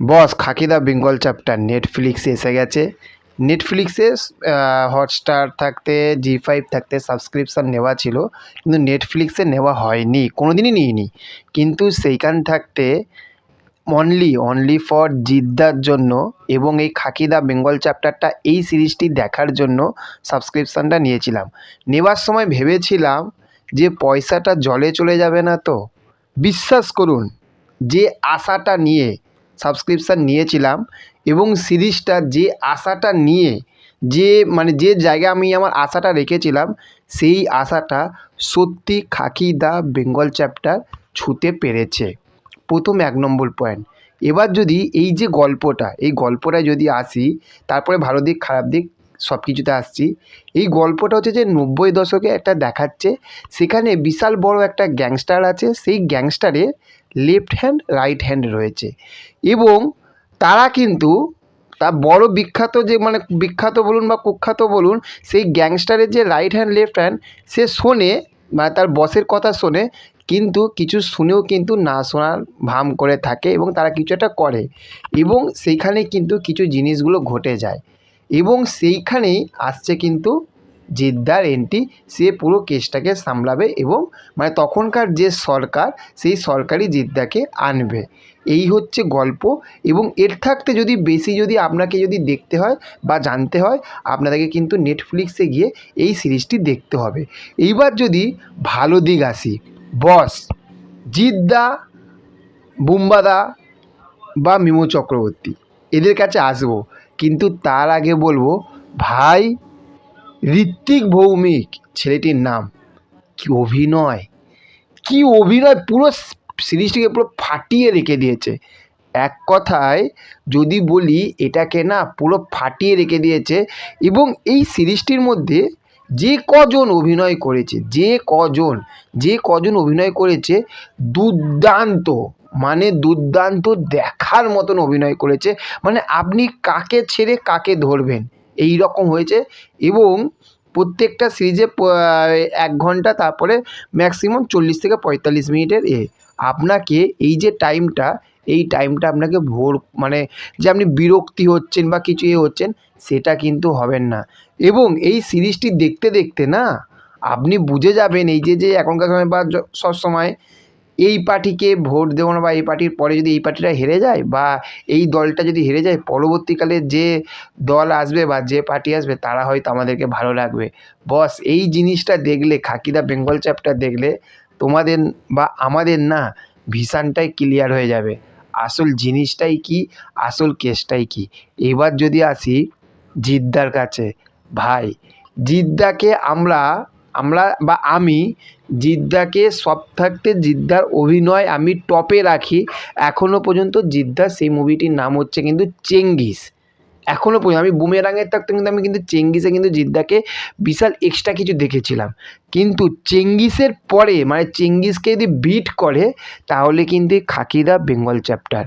বস, খাকিদা Bengal chapter নেটফ্লিক্সে এসে গেছে। নেটফ্লিক্সে হটস্টার থাকতে জি ফাইভ থাকতে সাবস্ক্রিপশান নেওয়া ছিল, কিন্তু নেটফ্লিক্সে নেওয়া হয়নি কোনো দিনই নিইনি। কিন্তু সেইখান থাকতে অনলি অনলি ফর জিদ্দার জন্য এবং এই খাকিদা বেঙ্গল চ্যাপ্টারটা এই সিরিজটি দেখার জন্য সাবস্ক্রিপশানটা নিয়েছিলাম। নেওয়ার সময় ভেবেছিলাম যে পয়সাটা জলে চলে যাবে না তো। বিশ্বাস করুন, যে আশাটা নিয়ে সাবস্ক্রিপশান নিয়েছিলাম এবং সিরিজটা যে আশাটা নিয়ে যে মানে যে জায়গায় আমি আমার আশাটা রেখেছিলাম, সেই আশাটা সত্যি খাকি দা বেঙ্গল চ্যাপ্টার ছুঁতে পেরেছে। প্রথম এক নম্বর পয়েন্ট এবার যদি এই যে গল্পটা, এই গল্পটায় যদি আসি, তারপরে ভালো দিক, খারাপ দিক সব কিছুতে আসছি, এই গল্পটা হচ্ছে যে নব্বই দশকে একটা দেখাচ্ছে, সেখানে বিশাল বড় একটা গ্যাংস্টার আছে, সেই গ্যাংস্টারে লেফট হ্যান্ড রাইট হ্যান্ড রয়েছে। এবং তারা কিন্তু, তা বড় বিখ্যাত যে মানে বিখ্যাত বলুন বা কুখ্যাত বলুন, সেই গ্যাংস্টারের যে রাইট হ্যান্ড লেফট হ্যান্ড সে শোনে মানে তার বসের কথা শোনে, কিন্তু কিছু শুনেও কিন্তু না শোনার ভাম করে থাকে এবং তারা কিছু একটা করে। এবং সেইখানে কিন্তু কিছু জিনিসগুলো ঘটে যায়। এবং সেইখানেই আসছে কিন্তু জিদ্দার এন্ট্রি সে পুরো কেসটাকে সামলাবে এবং মানে তখনকার যে সরকার, সেই সরকারি জিদ্দাকে আনবে। এই হচ্ছে গল্প এবং এর থাকতে যদি বেশি যদি আপনাকে যদি দেখতে হয় বা জানতে হয়, আপনাদেরকে কিন্তু নেটফ্লিক্সে গিয়ে এই সিরিজটি দেখতে হবে। এইবার যদি ভালো দিক আসি, বস, জিদ্দা, বুম্বাদা বা মিমো চক্রবর্তী, এদের কাছে আসব। কিন্তু তার আগে বলব, ভাই ঋত্বিক ভৌমিক, ছেলেটির নাম। কি অভিনয় কি অভিনয়, পুরো সিরিজটিকে পুরো ফাটিয়ে রেখে দিয়েছে। এক কথায় যদি বলি, এটাকে না পুরো ফাটিয়ে রেখে দিয়েছে এবং এই সিরিজটির মধ্যে যে কজন অভিনয় করেছে, যে কজন যে কজন অভিনয় করেছে, দুর্দান্ত মানে দুর্দান্ত দেখার মতন অভিনয় করেছে। মানে আপনি কাকে ছেড়ে কাকে ধরবেন? এই রকম হয়েছে এবং প্রত্যেকটা সিরিজে এক ঘণ্টা তারপরে ম্যাক্সিমাম চল্লিশ থেকে পঁয়তাল্লিশ মিনিটের এ। আপনাকে এই যে টাইমটা এই টাইমটা আপনাকে ভোর মানে যে আপনি বিরক্তি হচ্ছেন বা কিছু এ হচ্ছেন, সেটা কিন্তু হবেন না। এবং এই সিরিজটি দেখতে দেখতে না, আপনি বুঝে যাবেন এই যে যে এখনকার সময় বা সব সময় এই পার্টিকে ভোট দেবো না বা এই পার্টির পরে যদি এই পার্টিটা হেরে যায় বা এই দলটা যদি হেরে যায়, পরবর্তীকালে যে দল আসবে বা যে পার্টি আসবে, তারা হয়তো আমাদেরকে ভালো লাগবে। বস, এই জিনিসটা দেখলে, খাকিদা বেঙ্গল চ্যাপ্টার দেখলে তোমাদের বা আমাদের না ভিশনটাই ক্লিয়ার হয়ে যাবে। আসল জিনিসটাই কি? আসল কেসটাই কি? এবার যদি আসি জিদ্দার কাছে, ভাই, জিদ্দাকে আমরা আমরা বা আমি জিদ্দাকে সব থাকতে জিদ্দার অভিনয় আমি টপে রাখি। এখনও পর্যন্ত জিদ্দার সেই মুভিটির নাম হচ্ছে কিন্তু চেঙ্গিস। এখনও পর্যন্ত আমি বুমেরাঙের থাকতে কিন্তু আমি কিন্তু চেঙ্গিসে কিন্তু জিদ্দাকে বিশাল এক্সট্রা কিছু দেখেছিলাম। কিন্তু চেঙ্গিসের পরে মানে চেঙ্গিসকে যদি বিট করে, তাহলে কিন্তু খাকিদা বেঙ্গল চ্যাপ্টার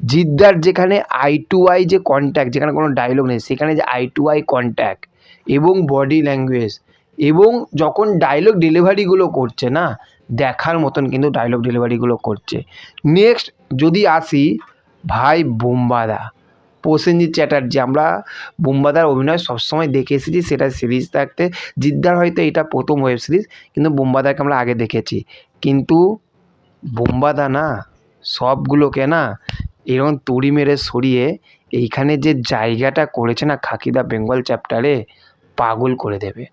জিদ্দার যেখানে আই টু আই যে কন্ট্যাক্ট যেখানে কোনো ডায়লগ নেই, সেখানে যে আই টু আই কন্ট্যাক্ট এবং বডি ল্যাঙ্গুয়েজ এবং যখন ডায়লগ ডেলিভারিগুলো করছে না, দেখার মতন কিন্তু ডায়লগ ডেলিভারিগুলো করছে। নেক্সট যদি আসি, ভাই বোম্বাদা। প্রসেনজিৎ চ্যাটার্জি, আমরা বোম্বাদার অভিনয় সবসময় দেখে এসেছি, সেটা সিরিজ থাকতে জিদ্দার হয়তো এটা প্রথম ওয়েব সিরিজ কিন্তু বোম্বাদাকে আমরা আগে দেখেছি। কিন্তু বোম্বাদা না, সবগুলোকে না এরকম তুড়ি মেরে সরিয়ে এইখানে যে জায়গাটা করেছে না, খাকিদা বেঙ্গল চ্যাপ্টারে পাগল করে দেবে।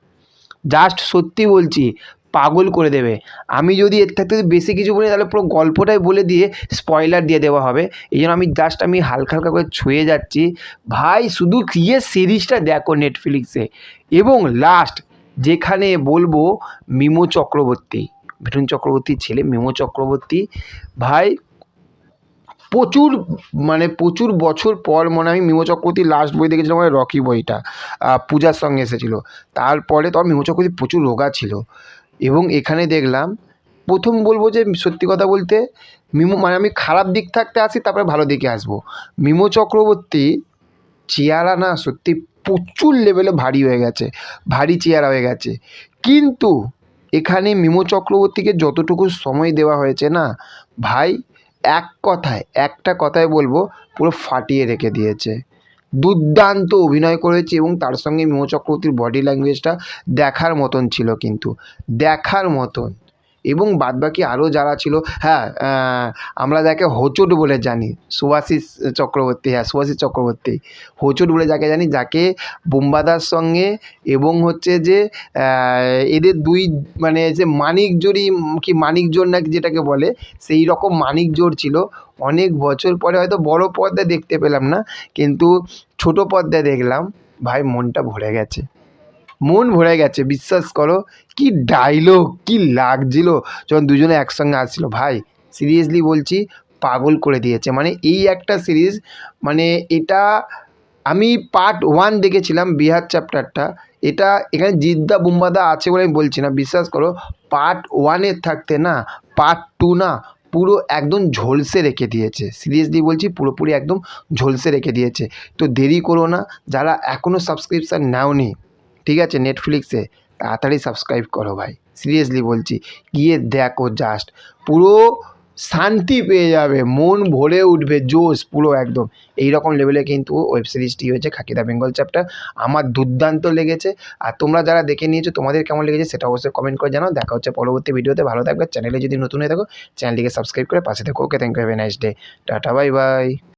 জাস্ট সত্যি বলছি, পাগল করে দেবে। আমি যদি এর থাকতে বেশি কিছু বলি, তাহলে পুরো গল্পটাই বলে দিয়ে স্পয়লার দিয়ে দেওয়া হবে। এই জন্য আমি জাস্ট আমি হালকা হালকা করে ছুঁয়ে যাচ্ছি। ভাই, শুধু গিয়ে সিরিজটা দেখো নেটফ্লিক্সে এবং লাস্ট যেখানে বলব, মিমো চক্রবর্তী। মিঠুন চক্রবর্তীর ছেলে মিমো চক্রবর্তী। ভাই প্রচুর মানে প্রচুর বছর পর মনে হয় মিমো চক্রবর্তীর লাস্ট বই দেখেছিলাম মানে রকি বইটা পূজার সঙ্গে এসেছিল। তারপরে তখন মিমো চক্রবর্তী প্রচুর রোগা ছিল। এবং এখানে দেখলাম, প্রথম বলব যে সত্যি কথা বলতে, মিমো মানে আমি খারাপ দিক থাকতে আসি, তারপরে ভালো দিকে আসব। মিমো চক্রবর্তী চেহারা না সত্যি প্রচুর লেভেলে ভারী হয়ে গেছে, ভারী চেহারা হয়ে গেছে। কিন্তু এখানে মিমো চক্রবর্তীকে যতটুকু সময় দেওয়া হয়েছে না, ভাই এক কথায়, একটা কথায় বলব, পুরো ফাটিয়ে রেখে দিয়েছে। দুর্দান্ত অভিনয় করেছে এবং তার সঙ্গে মিমো চক্রবর্তীর বডি ল্যাঙ্গুয়েজটা দেখার মতন ছিল কিন্তু। দেখার মতন। এবং বাদবাকি আরও যারা ছিল হ্যাঁ আমরা যাকে হোঁচট বলে জানি, সুভাষিস চক্রবর্তী হ্যাঁ সুভাষিস চক্রবর্তী। হোঁচট বলে যাকে জানি, যাকে বোম্বাদার সঙ্গে এবং হচ্ছে যে এদের দুই মানে যে মানিক জোড়ি কি মানিক জোড় নাকি যেটাকে বলে, সেই রকম মানিক জোড় ছিল। অনেক বছর পরে হয়তো বড় পর্দায় দেখতে পেলাম না, কিন্তু ছোট পর্দায় দেখলাম, ভাই মনটা ভরে গেছে। মন ভরে গেছে, বিশ্বাস করো। কি ডায়লগ কি লাগছিল। যখন দুজনে একসঙ্গে আসছিল, ভাই সিরিয়াসলি বলছি, পাগল করে দিয়েছে। মানে এই একটা সিরিজ মানে এটা আমি পার্ট ওয়ান দেখেছিলাম, বিহার চ্যাপ্টারটা এটা এখানে জিদ্দা বুম্বাদা আছে বলে আমি বলছি না, বিশ্বাস করো পার্ট ওয়ানের থাকতে না পার্ট টু না, পুরো একদম ঝলসে রেখে দিয়েছে। সিরিয়াসলি বলছি, পুরোপুরি একদম ঝলসে রেখে দিয়েছে। তো দেরি করো না, যারা এখনও সাবস্ক্রিপশান নাওনি ঠিক আছে নেটফ্লিক্সে তাড়াতাড়ি সাবস্ক্রাইব করো ভাই। সিরিয়াসলি বলছি, গিয়ে দেখো জাস্ট পুরো শান্তি পেয়ে যাবে, মন ভরে উঠবে, জোশ পুরো একদম। এই রকম লেভেলে কিন্তু ওয়েব সিরিজটি হয়েছে, খাকিদা বেঙ্গল চ্যাপ্টার আমার দুর্দান্ত লেগেছে। আর তোমরা যারা দেখে নিয়েছো, তোমাদের কেমন লেগেছে সেটা অবশ্যই কমেন্ট করে জানাও। দেখা হচ্ছে পরবর্তী ভিডিওতে। ভালো থাকবে। চ্যানেলে যদি নতুন হয়ে থাকো চ্যানেলটিকে সাবস্ক্রাইব করে পাশে থাকো। Okay thank you have a nice day tata bye bye